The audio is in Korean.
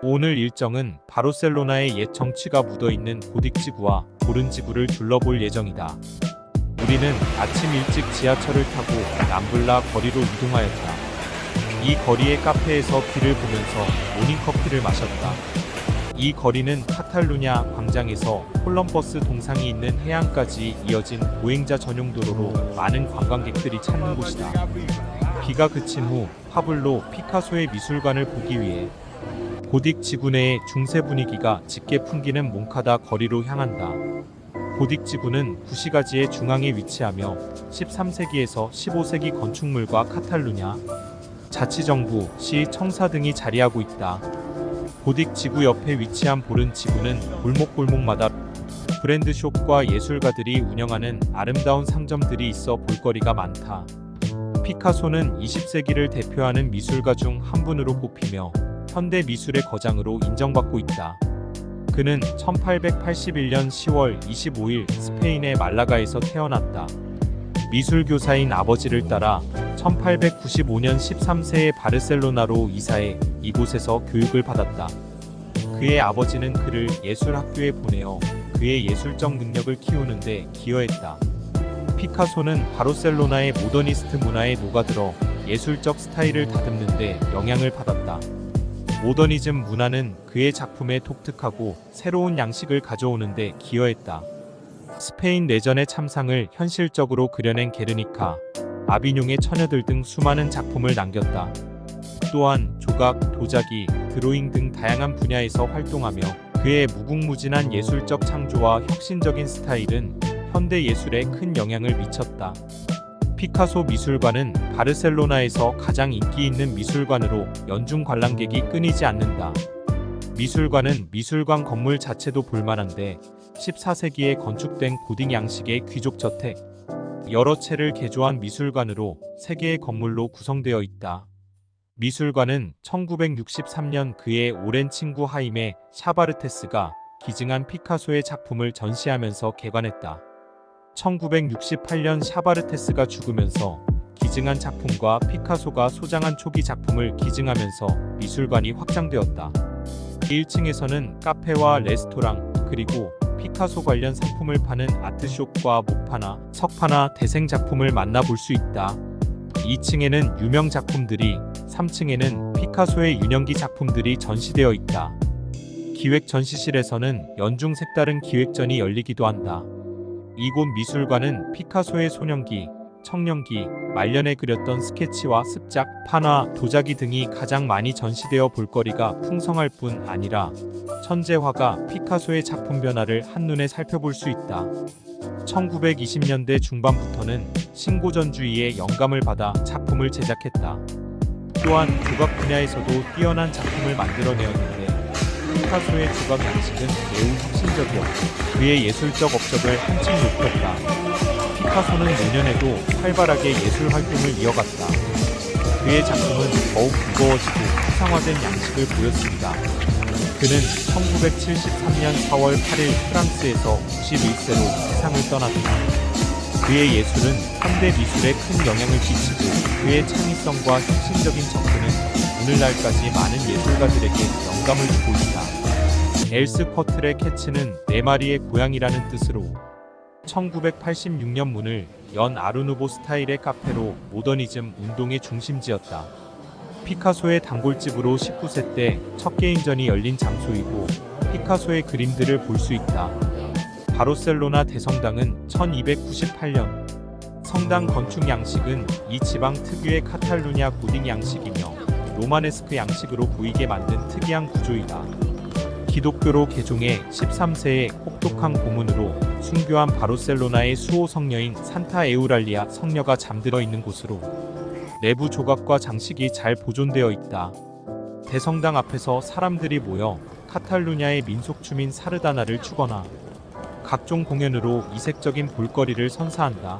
오늘 일정은 바르셀로나의 옛 정취가 묻어있는 고딕 지구와 고른 지구를 둘러볼 예정이다. 우리는 아침 일찍 지하철을 타고 람블라 거리로 이동하였다. 이 거리의 카페에서 길을 보면서 모닝커피를 마셨다. 이 거리는 카탈루냐 광장에서 콜럼버스 동상이 있는 해안까지 이어진 보행자 전용 도로로 많은 관광객들이 찾는 곳이다. 비가 그친 후 파블로 피카소의 미술관을 보기 위해 고딕 지구 내의 중세 분위기가 짙게 풍기는 몽카다 거리로 향한다. 고딕 지구는 구시가지의 중앙에 위치하며 13세기에서 15세기 건축물과 카탈루냐, 자치정부, 시 청사 등이 자리하고 있다. 고딕 지구 옆에 위치한 보른 지구는 골목골목마다 브랜드 숍과 예술가들이 운영하는 아름다운 상점들이 있어 볼거리가 많다. 피카소는 20세기를 대표하는 미술가 중 한 분으로 꼽히며 현대 미술의 거장으로 인정받고 있다. 그는 1881년 10월 25일 스페인의 말라가에서 태어났다. 미술 교사인 아버지를 따라 1895년 13세에 바르셀로나로 이사해 이곳에서 교육을 받았다. 그의 아버지는 그를 예술학교에 보내어 그의 예술적 능력을 키우는데 기여했다. 피카소는 바르셀로나의 모더니스트 문화에 녹아들어 예술적 스타일을 다듬는데 영향을 받았다. 모더니즘 문화는 그의 작품에 독특하고 새로운 양식을 가져오는데 기여했다. 스페인 내전의 참상을 현실적으로 그려낸 게르니카, 아비뇽의 처녀들 등 수많은 작품을 남겼다. 또한 조각, 도자기, 드로잉 등 다양한 분야에서 활동하며 그의 무궁무진한 예술적 창조와 혁신적인 스타일은 현대 예술에 큰 영향을 미쳤다. 피카소 미술관은 바르셀로나에서 가장 인기 있는 미술관으로 연중 관람객이 끊이지 않는다. 미술관은 미술관 건물 자체도 볼만한데 14세기에 건축된 고딩 양식의 귀족 저택, 여러 채를 개조한 미술관으로 세 개의 건물로 구성되어 있다. 미술관은 1963년 그의 오랜 친구 하임의 샤바르테스가 기증한 피카소의 작품을 전시하면서 개관했다. 1968년 샤바르테스가 죽으면서 기증한 작품과 피카소가 소장한 초기 작품을 기증하면서 미술관이 확장되었다. 1층에서는 카페와 레스토랑 그리고 피카소 관련 상품을 파는 아트숍과 목파나 석파나 대생 작품을 만나볼 수 있다. 2층에는 유명 작품들이, 3층에는 피카소의 유년기 작품들이 전시되어 있다. 기획 전시실에서는 연중 색다른 기획전이 열리기도 한다. 이곳 미술관은 피카소의 소년기, 청년기, 말년에 그렸던 스케치와 습작, 판화, 도자기 등이 가장 많이 전시되어 볼거리가 풍성할 뿐 아니라 천재화가 피카소의 작품 변화를 한눈에 살펴볼 수 있다. 1920년대 중반부터는 신고전주의의 영감을 받아 작품을 제작했다. 또한 조각 분야에서도 뛰어난 작품을 만들어내었는데 피카소의 조각 양식은 매우 혁신적이었고 그의 예술적 업적을 한층 높였다. 피카소는 내년에도 활발하게 예술 활동을 이어갔다. 그의 작품은 더욱 무거워지고 추상화된 양식을 보였습니다. 그는 1973년 4월 8일 프랑스에서 91세로 세상을 떠났다. 그의 예술은 현대 미술에 큰 영향을 끼치고 그의 창의성과 혁신적인 접근은 오늘날까지 많은 예술가들에게 영감을 주고 있다. 엘스 쿼틀의 캐츠는 네 마리의 고양이라는 뜻으로 1986년 문을 연 아르누보 스타일의 카페로 모더니즘 운동의 중심지였다. 피카소의 단골집으로 19세 때첫 개인전이 열린 장소이고 피카소의 그림들을 볼 수 있다. 바르셀로나 대성당은 1298년 성당 건축 양식은 이 지방 특유의 카탈루냐 고딩 양식이며 로마네스크 양식으로 보이게 만든 특이한 구조이다. 기독교로 개종해 13세에 혹독한 고문으로 순교한 바르셀로나의 수호 성녀인 산타 에우랄리아 성녀가 잠들어 있는 곳으로 내부 조각과 장식이 잘 보존되어 있다. 대성당 앞에서 사람들이 모여 카탈루냐의 민속춤인 사르다나를 추거나 각종 공연으로 이색적인 볼거리를 선사한다.